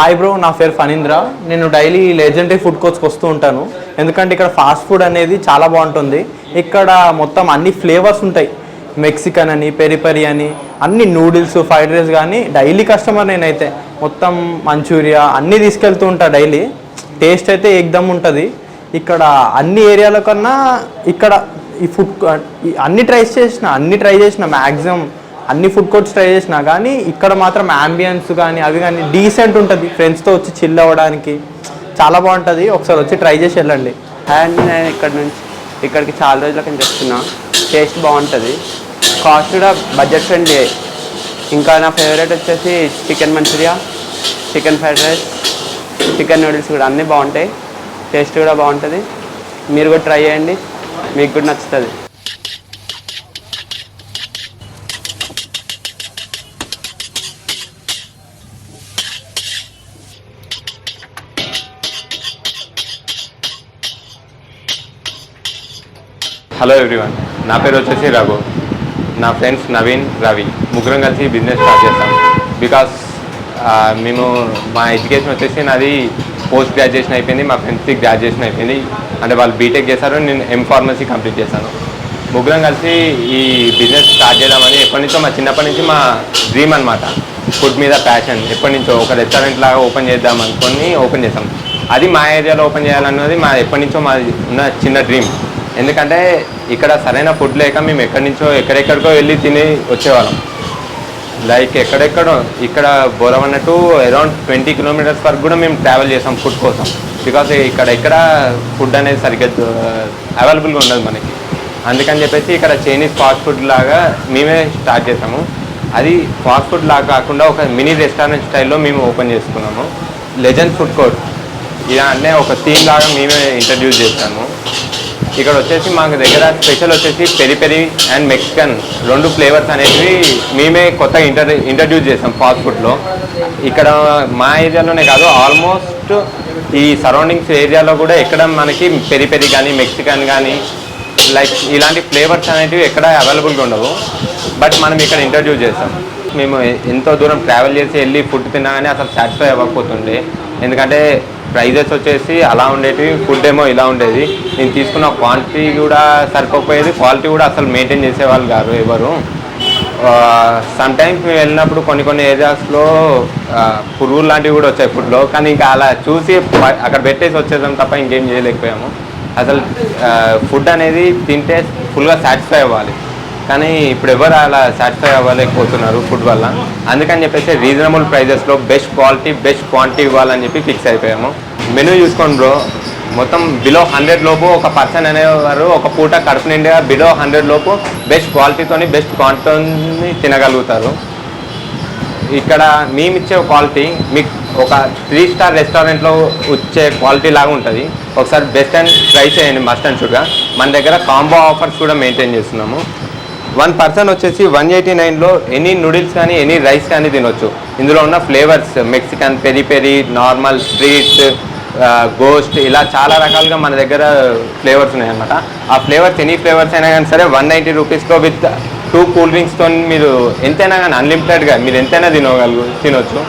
Hi bro నా పేరు ఫనీంద్ర నేను డైలీ లెజెండరీ ఫుడ్ కోర్ట్స్కి వస్తూ ఉంటాను. ఎందుకంటే ఇక్కడ ఫాస్ట్ ఫుడ్ అనేది చాలా బాగుంటుంది. ఇక్కడ మొత్తం అన్ని ఫ్లేవర్స్ ఉంటాయి. మెక్సికన్ అని పెరి పెరి అని అన్ని నూడిల్స్ ఫ్రైడ్ రైస్ కానీ డైలీ కస్టమర్ నేనైతే మొత్తం మంచూరియా అన్నీ తీసుకెళ్తూ ఉంటా డైలీ టేస్ట్ అయితే ఏకదమ్ ఉంటుంది. ఇక్కడ అన్ని ఏరియాల కన్నా ఇక్కడ ఈ ఫుడ్ అన్ని ట్రై చేసిన అన్ని ట్రై చేసిన మ్యాక్సిమం అన్ని ఫుడ్ కోర్ట్స్ ట్రై చేసినా కానీ ఇక్కడ మాత్రం అంబియన్స్ కానీ అవి కానీ డీసెంట్ ఉంటుంది. ఫ్రెండ్స్తో వచ్చి చిల్ అవ్వడానికి చాలా బాగుంటుంది. ఒకసారి వచ్చి ట్రై చేసి వెళ్ళండి. అండ్ నేను ఇక్కడ నుంచి ఇక్కడికి చాలా రోజుల నుంచి టేస్ట్ బాగుంటుంది. కాస్ట్ కూడా బడ్జెట్ ఫ్రెండ్లీ ఇంకా నా ఫేవరెట్ వచ్చేసి chicken manchurian chicken fried rice chicken noodles కూడా అన్నీ బాగుంటాయి. టేస్ట్ కూడా బాగుంటుంది. మీరు కూడా ట్రై చేయండి. మీకు కూడా నచ్చుతుంది. హలో ఎవ్రీవన్ నా పేరు వచ్చేసి రఘు. నా ఫ్రెండ్స్ నవీన్ రవి. ముగ్గురం కలిసి బిజినెస్ స్టార్ట్ చేస్తాం. బికాస్ మేము మా ఎడ్యుకేషన్ వచ్చేసి నాది పోస్ట్ గ్రాడ్యుయేషన్ అయిపోయింది. మా ఫ్రెండ్స్కి గ్రాడ్యుయేషన్ అయిపోయింది. అంటే వాళ్ళు బీటెక్ చేశారు నేను ఎం ఫార్మసీ కంప్లీట్ చేశాను ముగ్గురం కలిసి ఈ బిజినెస్ స్టార్ట్ చేద్దామని ఎప్పటి నుంచో మా చిన్నప్పటి నుంచి మా డ్రీమ్ అనమాట ఫుడ్ మీద ప్యాషన్ ఎప్పటి నుంచో ఒక రెస్టారెంట్ లాగా ఓపెన్ చేద్దాం అనుకొని ఓపెన్ చేసాం అది మా ఏరియాలో ఓపెన్ చేయాలన్నది మా ఎప్పటి నుంచో మా ఉన్న చిన్న డ్రీమ్ ఎందుకంటే ఇక్కడ సరైన ఫుడ్ లేక మేము ఎక్కడి నుంచో ఎక్కడెక్కడికో వెళ్ళి తిని వచ్చేవాళ్ళం. లైక్ ఎక్కడెక్కడో ఇక్కడ Boravanna to around twenty kilometres వరకు కూడా మేము ట్రావెల్ చేసాం ఫుడ్ కోసం. బికాస్ ఇక్కడ ఎక్కడ ఫుడ్ అనేది సరిగ్గా అవైలబుల్గా ఉండదు మనకి. అందుకని చెప్పేసి ఇక్కడ చైనీస్ ఫాస్ట్ ఫుడ్ లాగా మేమే స్టార్ట్ చేసాము. అది ఫాస్ట్ ఫుడ్ లాగా కాకుండా ఒక మినీ రెస్టారెంట్ స్టైల్లో మేము ఓపెన్ చేసుకున్నాము. లెజెండ్ ఫుడ్ కోర్ట్ ఇలా అనే ఒక థీమ్ లాగా మేమే ఇంట్రడ్యూస్ చేస్తాము ఇక్కడ వచ్చేసి మాకు దగ్గర స్పెషల్ వచ్చేసి పెరి పెరి అండ్ మెక్సికన్ రెండు ఫ్లేవర్స్ అనేవి మేమే కొత్త ఇంటర్ ఇంట్రడ్యూస్ చేసాం ఫాస్ట్ ఫుడ్లో. ఇక్కడ మా ఏరియాలోనే కాదు ఆల్మోస్ట్ ఈ సరౌండింగ్స్ ఏరియాలో కూడా ఎక్కడ మనకి పెరి పెరి కానీ మెక్సికన్ కానీ లైక్ ఇలాంటి ఫ్లేవర్స్ అనేటివి ఎక్కడ అవైలబుల్గా ఉండవు. బట్ మనం ఇక్కడ ఇంట్రడ్యూస్ చేస్తాం మేము ఎంతో దూరం ట్రావెల్ చేసి వెళ్ళి ఫుడ్ తిన్నా కానీ అసలు సాటిస్ఫై అవ్వకపోతుండే. ఎందుకంటే ప్రైజెస్ వచ్చేసి అలా ఉండేటివి ఫుడ్ ఏమో ఇలా ఉండేది. నేను తీసుకున్న క్వాంటిటీ కూడా సరిపోకపోయేది. క్వాలిటీ కూడా అసలు మెయింటైన్ చేసేవాళ్ళు కాదు ఎవరు. సమ్ టైమ్స్ మేము వెళ్ళినప్పుడు కొన్ని కొన్ని ఏరియాస్లో పురుగులు లాంటివి కూడా వచ్చాయి ఫుడ్లో కానీ ఇంకా అలా చూసి అక్కడ పెట్టేసి వచ్చేదాం తప్ప ఇంకేం చేయలేకపోయాము. అసలు ఫుడ్ అనేది తింటే ఫుల్గా సాటిస్ఫై అవ్వాలి. కానీ ఇప్పుడు ఎవరు అలా సాటిస్ఫై అవ్వలేకపోతున్నారు ఫుడ్ వల్ల. అందుకని చెప్పేసి రీజనబుల్ ప్రైజెస్లో బెస్ట్ క్వాలిటీ బెస్ట్ క్వాంటిటీ ఇవ్వాలని చెప్పి ఫిక్స్ అయిపోయాము. మెనూ చూసుకోండి బ్రో మొత్తం బిలో హండ్రెడ్ లోపు ఒక పర్సన్ అనేవారు ఒక పూట కడుపు నిండుగా బిలో హండ్రెడ్ లోపు బెస్ట్ క్వాలిటీతోని బెస్ట్ క్వాంటిటీని తినగలుగుతారు. ఇక్కడ మేము ఇచ్చే క్వాలిటీ మీకు ఒక త్రీ స్టార్ రెస్టారెంట్లో వచ్చే క్వాలిటీ లాగా ఉంటుంది. ఒకసారి బెస్ట్ అండ్ ట్రై చేయండి మస్ట్ అండ్ షుడ్గా మన దగ్గర కాంబో ఆఫర్స్ కూడా మెయింటైన్ చేస్తున్నాము. వన్ పర్సన్ వచ్చేసి వన్ ఎయిటీ నైన్లో ఎనీ నూడిల్స్ కానీ ఎనీ రైస్ కానీ తినొచ్చు. ఇందులో ఉన్న flavours Mexican peri peri normal streets ghost ఇలా చాలా రకాలుగా మన దగ్గర ఫ్లేవర్స్ ఉన్నాయన్నమాట. ఆ ఫ్లేవర్స్ ఎనీ ఫ్లేవర్స్ అయినా కానీ సరే వన్ నైంటీ రూపీస్లో విత్ టూ కూల్ డ్రింక్స్తో మీరు ఎంతైనా కానీ అన్లిమిటెడ్గా మీరు ఎంతైనా తినగలుగు తినొచ్చు.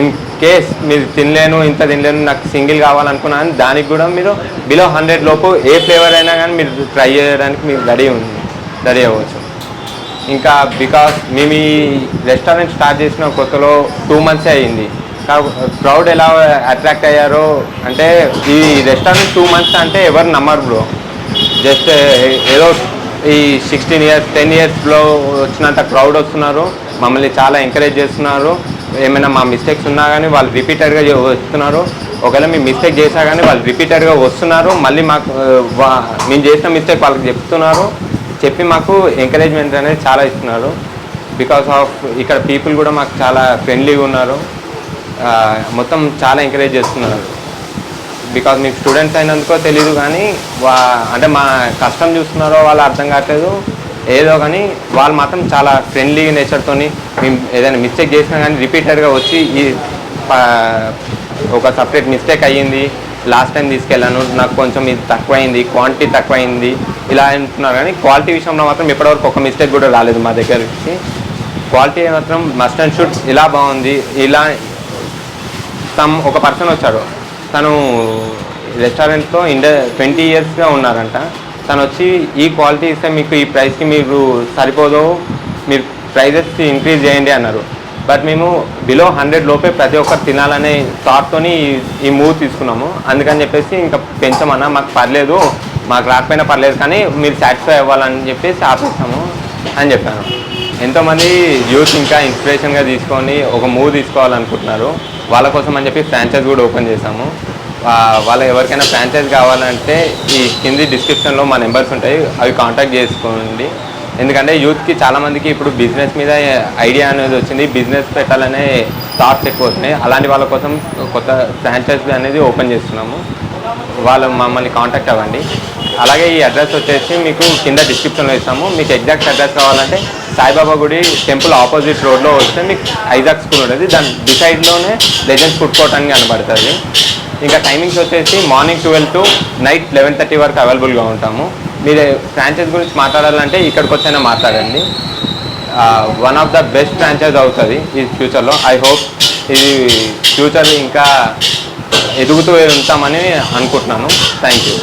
ఇన్ కేస్ మీరు తినలేను ఇంత తినలేను నాకు సింగిల్ కావాలనుకున్నాను దానికి కూడా మీరు బిలో హండ్రెడ్ లోపు ఏ ఫ్లేవర్ అయినా కానీ మీరు ట్రై చేయడానికి మీరు రెడీ ఉంది రెడీ అవ్వచ్చు. ఇంకా బికాస్ మేము ఈ రెస్టారెంట్ స్టార్ట్ చేసిన కొత్తలో టూ మంత్సే అయ్యింది క్రౌడ్ ఎలా అట్రాక్ట్ అయ్యారో అంటే ఈ రెస్టారెంట్ టూ మంత్స్ అంటే ఎవరు నమ్మరు బ్రో జస్ట్ ఏదో ఈ సిక్స్టీన్ ఇయర్స్ టెన్ ఇయర్స్లో వచ్చినంత క్రౌడ్ వస్తున్నారు. మమ్మల్ని చాలా ఎంకరేజ్ చేస్తున్నారు. ఏమైనా మా మిస్టేక్స్ ఉన్నా కానీ వాళ్ళు రిపీటెడ్గా వస్తున్నారు. ఒకవేళ మేము మిస్టేక్ చేసా కానీ వాళ్ళు రిపీటెడ్గా వస్తున్నారు. మళ్ళీ మాకు వా- మేము చేసిన మిస్టేక్ వాళ్ళకి చెప్తున్నారు. చెప్పి మాకు ఎంకరేజ్మెంట్ అనేది చాలా ఇస్తున్నారు. బికాస్ ఆఫ్ ఇక్కడ పీపుల్ కూడా మాకు చాలా ఫ్రెండ్లీగా ఉన్నారు. మొత్తం చాలా ఎంకరేజ్ చేస్తున్నారు. బికాజ్ మీకు స్టూడెంట్స్ అయినందుకో తెలియదు కానీ వా అంటే మా కష్టం చూస్తున్నారో వాళ్ళు అర్థం కావట్లేదు. ఏదో కానీ వాళ్ళు మాత్రం చాలా ఫ్రెండ్లీ నేచర్తో మేము ఏదైనా మిస్టేక్ చేసినా కానీ రిపీటెడ్గా వచ్చి ఈ ఒక సపరేట్ మిస్టేక్ అయ్యింది. లాస్ట్ టైం తీసుకెళ్ళాను. నాకు కొంచెం ఇది తక్కువైంది. క్వాంటిటీ తక్కువైంది. ఇలా అంటున్నారు కానీ క్వాలిటీ విషయంలో మాత్రం ఇప్పటివరకు ఒక మిస్టేక్ కూడా రాలేదు మా దగ్గరికి క్వాలిటీ మాత్రం మస్ట్ అండ్ షుడ్ ఇలా బాగుంది. ఇలా తమ్ ఒక పర్సన్ వచ్చాడు. తను రెస్టారెంట్లో ఇండ ట్వంటీ ఇయర్స్గా ఉన్నారంట. తను వచ్చి ఈ క్వాలిటీ ఇస్తే మీకు ఈ ప్రైస్కి మీరు సరిపోదు. మీరు ప్రైజెస్ ఇంక్రీజ్ చేయండి అన్నారు. బట్ మేము బిలో హండ్రెడ్ లోపే ప్రతి ఒక్కరు తినాలనే థాట్తో ఈ- ఈ మూవ్ తీసుకున్నాము. అందుకని చెప్పేసి ఇంకా పెంచమన్నా. మాకు పర్లేదు. మాకు రాకపోయినా పర్లేదు కానీ మీరు సాటిస్ఫై అవ్వాలని చెప్పేసి ఆపేస్తాము అని చెప్పాను. ఎంతోమంది యూత్ ఇంకా ఇన్స్పిరేషన్గా తీసుకొని ఒక మూవ్ తీసుకోవాలనుకుంటున్నారు. వాళ్ళ కోసం అని చెప్పి ఫ్రాంచైజ్ కూడా ఓపెన్ చేశాము. వాళ్ళ ఎవరికైనా ఫ్రాంచైజ్ కావాలంటే ఈ కింది డిస్క్రిప్షన్లో మా నెంబర్స్ ఉంటాయి. అవి కాంటాక్ట్ చేసుకోండి. ఎందుకంటే యూత్కి చాలామందికి ఇప్పుడు బిజినెస్ మీద ఐడియా అనేది వచ్చింది. బిజినెస్ పెట్టాలనే థాట్స్ ఎక్కువ వస్తున్నాయి. అలాంటి వాళ్ళ కోసం కొత్త ఫ్రాంచైజ్ అనేది ఓపెన్ చేస్తున్నాము. వాళ్ళు మమ్మల్ని కాంటాక్ట్ అవ్వండి. అలాగే ఈ అడ్రస్ వచ్చేసి మీకు కింద డిస్క్రిప్షన్లో ఇస్తాము. మీకు ఎగ్జాక్ట్ అడ్రస్ కావాలంటే సాయిబాబా గుడి టెంపుల్ ఆపోజిట్ రోడ్లో వస్తే మీకు ఐజాక్ స్కూల్ ఉంటుంది. దాని డిసైడ్లోనే లెజెండ్స్ ఫుడ్ కోర్ట్ అని కనబడుతుంది. ఇంకా టైమింగ్స్ వచ్చేసి morning twelve to night eleven thirty వరకు అవైలబుల్గా ఉంటాము. మీరు ఫ్రాంచైజ్ గురించి మాట్లాడాలంటే ఇక్కడికి వచ్చైనా మాట్లాడండి. One of the best franchise అవుతుంది ఈ ఫ్యూచర్లో ఐ హోప్ ఇది ఫ్యూచర్ ఇంకా ఎదుగుతూ ఉంటామని అనుకుంటున్నాను. Thank you